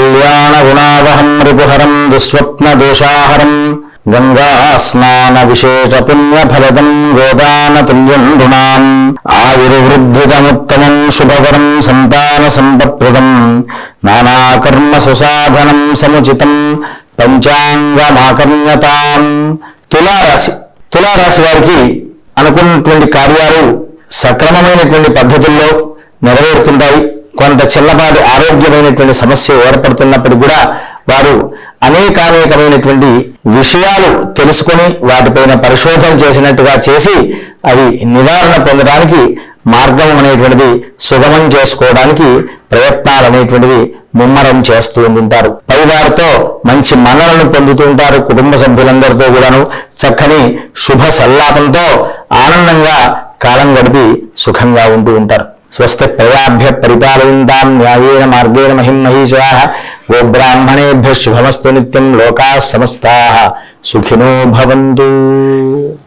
శ్రీకళ్యాణగుణావహం రిపుహరం దుస్వప్నదోషాహరం గంగా స్నాన విశేష పుణ్యఫలదం గోదానతుల్యం నృణాం ఆయుర్వృద్ధిదముత్తమం శుభకరం సంతాన తులారాశి. తులారాశి వారికి అనుకున్నటువంటి కార్యాలు సక్రమమైనటువంటి పద్ధతుల్లో నెరవేరుతుంటాయి. కొంత చిన్నపాటి ఆరోగ్యమైనటువంటి సమస్య ఏర్పడుతున్నప్పటికీ కూడా వారు అనేకానేకమైనటువంటి విషయాలు తెలుసుకొని వాటిపైన పరిశోధన చేసినట్టుగా చేసి అవి నివారణ పొందడానికి మార్గం అనేటువంటిది సుగమం చేసుకోవడానికి ప్రయత్నాలు అనేటువంటివి ముమ్మరం చేస్తూ ఉంటారు. పైవారితో మంచి మన్నలను పొందుతూ ఉంటారు కుటుంబ సభ్యులందరితో కూడాను. చక్కని శుభ సల్లాపంతో ఆనందంగా కాలం గడిపి సుఖంగా ఉంటూ ఉంటారు. స్వస్తి ప్రజాభ్య పరిపాలయంతాం న్యాయేన మార్గేణ మహిం మహిషా గోబ్రాహ్మణేభ్య శుభమస్తు నిత్యం లోకా సమస్తా. సుఖినో భవంతు.